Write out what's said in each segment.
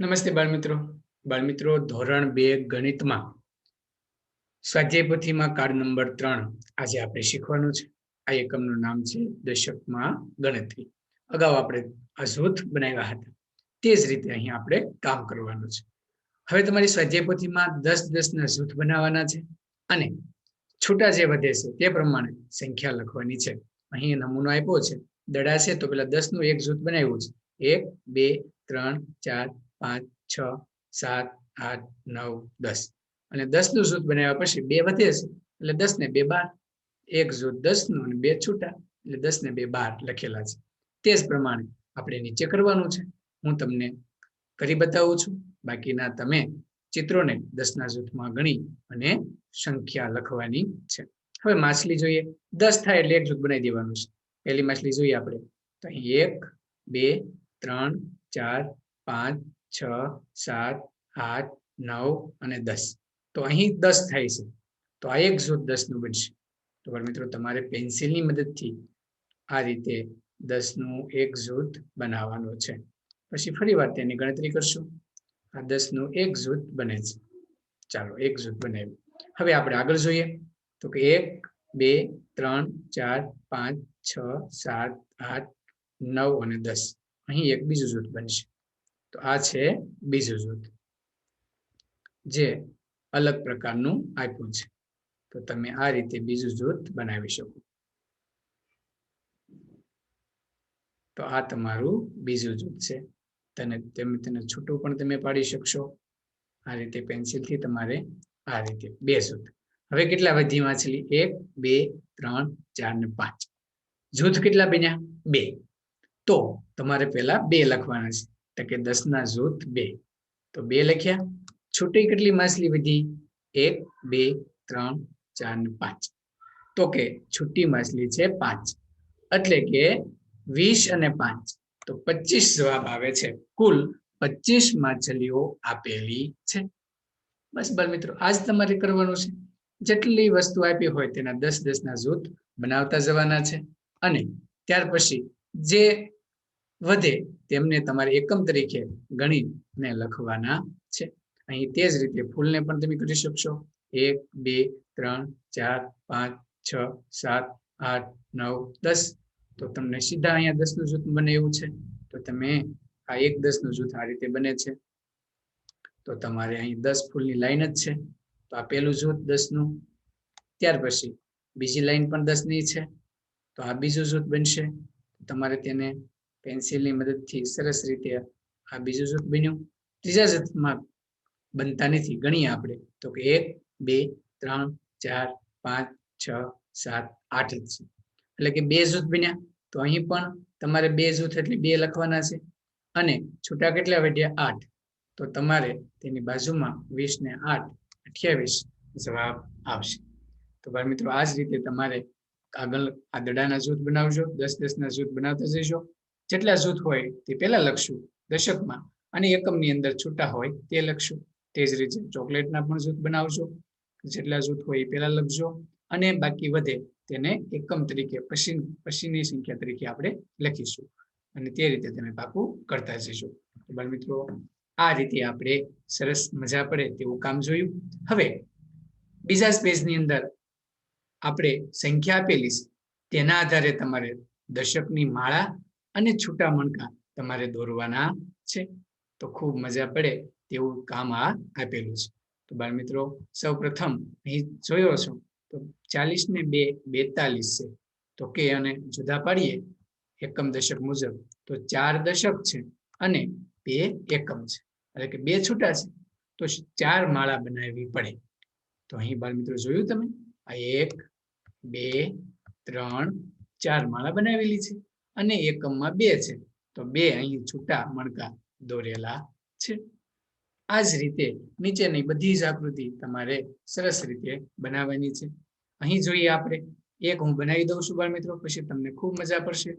નમસ્તે બાળમિત્રો. બાળમિત્રો, ધોરણ બે ગણિતમાં સ્વાધ્યાય પોથીમાં કાર્ડ નંબર ત્રણ. આજે આપણે શીખવાનું છે. આ એકમનું નામ છે દશકમાં ગણતરી. અગાઉ આપણે આ બનાવ્યા હતા. તે જ રીતે અહીં આપણે કામ કરવાનું છે. હવે તમારી સ્વાધ્યાય પોથીમાં દસ દસના જૂથ બનાવવાના છે અને છૂટા જે વધે છે તે પ્રમાણે સંખ્યા લખવાની છે. અહીં નમૂનો આપ્યો છે. દડા છે તો પેલા દસનું એક જૂથ બનાવ્યું છે. એક, બે, ત્રણ, ચાર પાંચ, છ, સાત, આઠ, નવ, દસ. અને દસનું જૂથ બનાવ્યા પછી બે વધે છે. એટલે દસ ને બે બાર, એક જૂથ દસનું અને બે છૂટા. એટલે દસ ને બે બાર લખેલા છે. તે જ પ્રમાણે આપણે નીચે કરવાનું છે. હું તમને કરી બતાવું છું. બાકીના તમે ચિત્રોને દસના જૂથમાં ગણી અને સંખ્યા લખવાની છે. હવે માછલી જોઈએ. દસ થાય એટલે એક જૂથ બનાવી દેવાનું છે. પહેલી માછલી જોઈએ આપણે. તો અહીં એક, બે, ત્રણ, ચાર, પાંચ છ, સાત, આઠ, નવ અને દસ. તો અહીં દસ થાય છે. તો આ એક જૂથ દસનું બનશે. તો મિત્રો, તમારે પેન્સિલની મદદથી આ રીતે દસનું એક જૂથ બનાવવાનું છે. પછી ફરી વાર તેની ગણતરી કરશું. આ દસનું એક જૂથ બને છે. ચાલો, એક જૂથ બનાવ્યું. હવે આપણે આગળ જોઈએ. તો કે એક, બે, ત્રણ, ચાર, પાંચ, છ, સાત, આઠ, નવ અને દસ. અહીં એક બીજું જૂથ બનશે. તો આ છે બીજું જૂથ. જે અલગ પ્રકારનું આપ્યું છે. તો તમે આ રીતે બીજું જૂથ બનાવી શકો. તો આ તમારું બીજું જૂથ છે. તને, તમે, તેને છૂટું પણ તમે પાડી શકશો. આ રીતે પેન્સિલથી તમારે આ રીતે બે જૂથ. હવે કેટલા વધી માછલી એક, બે, ત્રણ, ચાર ને પાંચ. જૂથ કેટલા બન્યા? બે. તો તમારે પહેલા બે લખવાના છે. તો કે દસ ના જૂથ બે. તો બે લખ્યા. છૂટી કેટલી માછલી વધી એક, બે, ત્રણ, ચાર ને પાંચ. તો કે છૂટી માછલી છે પાંચ. એટલે કે વીસ અને પાંચ. તો પચીસ જવાબ આવે છે. કુલ પચીસ માછલીઓ આપેલી છે. બસ બાળ મિત્રો, આજ તમારે કરવાનું છે. જેટલી વસ્તુ આપી હોય તેના દસ દસના જૂથ બનાવતા જવાના છે. અને ત્યાર પછી જે વધે તેમને તમારે એકમ તરીકે ગણીને લખવાના છે. અહીં તે જ રીતે ફૂલને પણ તમે કરી શકશો. એક, બે, ત્રણ, ચાર, પાંચ, છ, સાત, આઠ, નવ, દસ. તો તમને સીધા અહીંયા દસનું જૂથ બને એવું છે. તો તમે આ એક દસનું જૂથ આ રીતે બને છે. તો તમારે અહીં દસ ફૂલની લાઈન જ છે. તો આ પેલું જૂથ દસનું ત્યાર પછી બીજી લાઈન પણ દસની છે. તો આ બીજું જૂથ બનશે. તમારે તેને પેન્સિલની મદદથી સરસ રીતે આ બીજું જૂથ બન્યું. ત્રીજા જૂથમાં બનતા નથી, ગણીએ આપણે. તો કે એક, બે, ત્રણ, ચાર, પાંચ, છ, સાત, આઠ જ છે. એટલે કે બે જૂથ બન્યા. તો અહીં પણ તમારે બે જૂથ એટલે બે લખવાના છે. અને છૂટા કેટલા વધ્યા? આઠ. તો તમારે તેની બાજુમાં વીસ ને આઠ અઠ્યાવીસ જવાબ આવશે. તો ભાઈ મિત્રો આ જ રીતે તમારે આગળ આ દડાના જૂથ બનાવજો. દસ દસના જૂથ બનાવતા જઈશો. જેટલા જૂથ હોય તે પહેલા લખશું દશકમાં અને એકમની અંદર છૂટા હોય તે લખશું. તે જ રીતે ચોકલેટના પણ જૂથ બનાવજો. જેટલા જૂથ હોય એ પહેલા લખજો અને બાકી વધે તેને એકમ તરીકે પછી પછીની સંખ્યા તરીકે આપણે લખીશું. અને તે રીતે તમે પાકું કરતા જઈશું બાળ મિત્રો આ રીતે આપણે સરસ મજા પડે તેવું કામ જોયું. હવે બીજા સ્પેસની અંદર આપણે સંખ્યા આપેલી છે. તેના આધારે તમારે દશકની માળા અને છૂટા મણકા તમારે દોરવાના છે. તો ખૂબ મજા પડે તેવું કામ આ આપેલું છે. તો બાળ મિત્રો સૌ પ્રથમ અહીં જોયો છો તો ચાલીસ ને બે, બેતાલીસ છે. તો કે અને જુદા પાડીએ, એકમ દશક મુજબ. તો ચાર દશક છે અને બે એકમ છે. એટલે કે બે છૂટા છે. તો ચાર માળા બનાવવી પડે. તો અહીં બાળ મિત્રો જોયું તમે? આ એક, બે, ત્રણ, ચાર માળા બનાવેલી છે. અને એકમમાં બે છે. તો બે અહીં છૂટા મણકા દોરેલા છે. આ જ રીતે નીચેની બધી જ આકૃતિ તમારે સરસ રીતે બનાવવાની છે. અહીં જોઈએ આપણે. એક હું બનાવી દઉં છું બાળ મિત્રો પછી તમને ખૂબ મજા પડશે.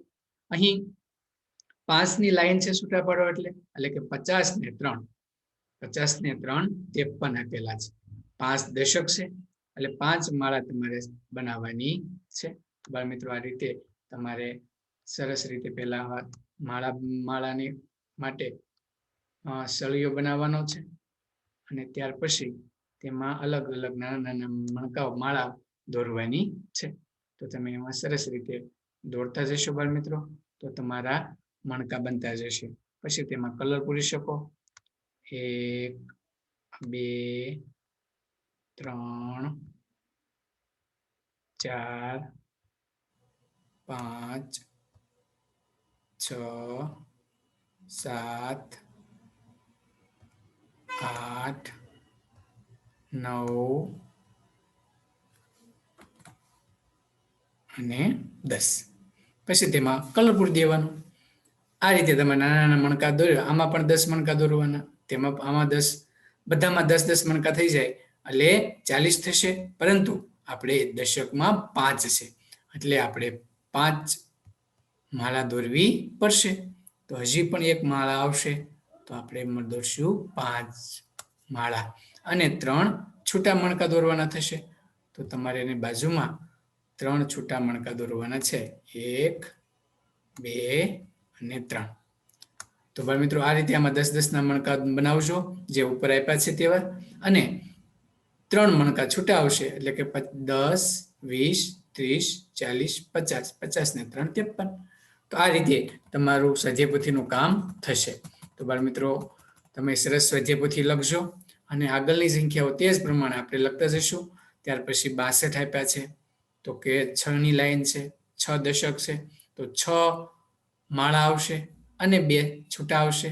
અહીં પાંચની લાઈન છે છૂટા પાડો એટલે એટલે કે પચાસ ને ત્રણ. પચાસ ને ત્રણ ત્રેપન આપેલા છે. પાંચ દશક છે, એટલે પાંચ માળા તમારે બનાવવાની છે. બાળ મિત્રો આ રીતે તમારે સરસ રીતે પહેલા માળા, માળાની માટે સળીઓ બનાવવાનો છે. અને ત્યાર પછી તેમાં અલગ અલગ નાના નાના મણકાઓ, માળા દોરવાની છે. તો તમે એમાં સરસ રીતે દોરતા જશો બાળ મિત્રો. તો તમારા મણકા બનતા જશે. પછી તેમાં કલર પૂરી શકો. એક, બે, ત્રણ, ચાર, પાંચ છ, સાત, આઠ, નવ અને દસ. પછી તેમાં કલર પૂરી દેવાનું. આ રીતે તમે નાના નાના મણકા દોર્યો. આમાં પણ દસ મણકા દોરવાના. તેમાં આમાં દસ. બધામાં દસ દસ મણકા થઈ જાય. એટલે ચાલીસ થશે. પરંતુ આપણે દશકમાં પાંચ છે. એટલે આપણે પાંચ માળા દોરવી પડશે. તો હજી પણ એક માળા આવશે. તો આપણે દોરશું પાંચ માળા. અને ત્રણ છૂટા મણકા દોરવાના થશે. તો તમારે એની બાજુમાં ત્રણ છૂટા મણકા દોરવાના છે. એક, બે અને ત્રણ. તો ભાઈ મિત્રો, આ રીતે આમાં દસ દસના મણકા બનાવજો. જે ઉપર આપ્યા છે તેવા. અને ત્રણ મણકા છૂટા આવશે. એટલે કે દસ, વીસ, ત્રીસ, ચાલીસ, પચાસ. પચાસ ને ત્રણ, ત્રેપન. તો આ રીતે તમારું સ્વાધ્યાયપોથીનું કામ થશે. તો બાળ મિત્રો તમે સરસ સ્વાધ્યાયપોથી લખજો અને આગળની સંખ્યાઓ તે જ પ્રમાણે આપણે લખતા જઈશું. ત્યાર પછી બાસઠ આપ્યા છે. તો કે છ ની લાઈન છે, છ દશક છે, તો છ માળા આવશે અને બે છૂટા આવશે.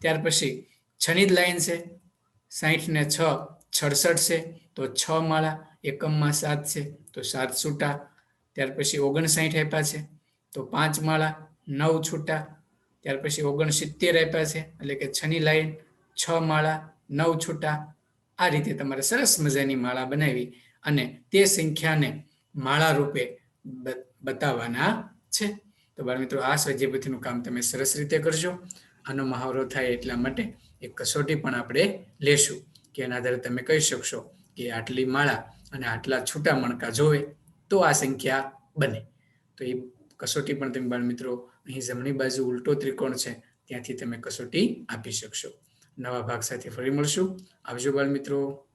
ત્યાર પછી છની જ લાઈન છે સાહીઠ ને છ છડસઠ છે, તો છ માળા, એકમમાં સાત છે, તો સાત છૂટા. ત્યાર પછી ઓગણસાઠ આપ્યા છે. તો પાંચ માળા, નવ છૂટા, ત્યાર પછી ઓગણસિત્તેર આપ્યા છે. એટલે કે છની લાઈન, છ માળા, નવ છૂટા. આ રીતે તમારે સરસ મજાની માળા બનાવી અને તે સંખ્યાને માળા રૂપે બતાવવાના છે. તો બાળ મિત્રો, આ સ્વાધ્યાયપોથીનું કામ તમે સરસ રીતે કરજો. આનો મહાવરો થાય એટલા માટે એક કસોટી પણ આપણે લેશું, કે એના આધારે તમે કહી શકશો કે આટલી માળા અને આટલા છૂટા મણકા જોવે તો આ સંખ્યા બને. તો એ કસોટી પણ તમે બાળ મિત્રો અહીં જમણી બાજુ ઉલટો ત્રિકોણ છે, ત્યાંથી તમે કસોટી આપી શકશો. નવા ભાગ સાથે ફરી મળશું. આવજો બાળ મિત્રો